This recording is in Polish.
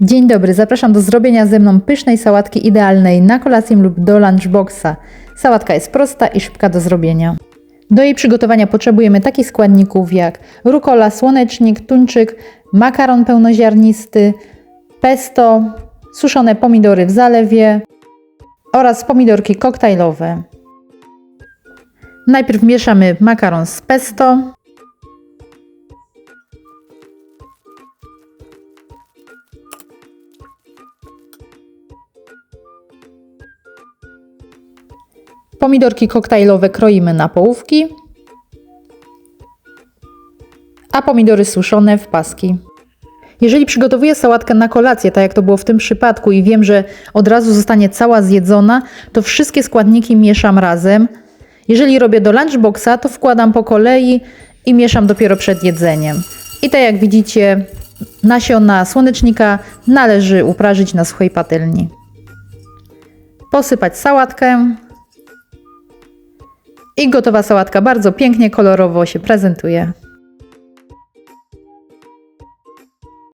Dzień dobry, zapraszam do zrobienia ze mną pysznej sałatki idealnej na kolację lub do lunchboxa. Sałatka jest prosta i szybka do zrobienia. Do jej przygotowania potrzebujemy takich składników jak rukola, słonecznik, tuńczyk, makaron pełnoziarnisty, pesto, suszone pomidory w zalewie oraz pomidorki koktajlowe. Najpierw mieszamy makaron z pesto. Pomidorki koktajlowe kroimy na połówki, a pomidory suszone w paski. Jeżeli przygotowuję sałatkę na kolację, tak jak to było w tym przypadku, i wiem, że od razu zostanie cała zjedzona, to wszystkie składniki mieszam razem. Jeżeli robię do lunchboxa, to wkładam po kolei i mieszam dopiero przed jedzeniem. I tak jak widzicie, nasiona słonecznika należy uprażyć na suchej patelni. Posypać sałatkę, i gotowa sałatka bardzo pięknie, kolorowo się prezentuje.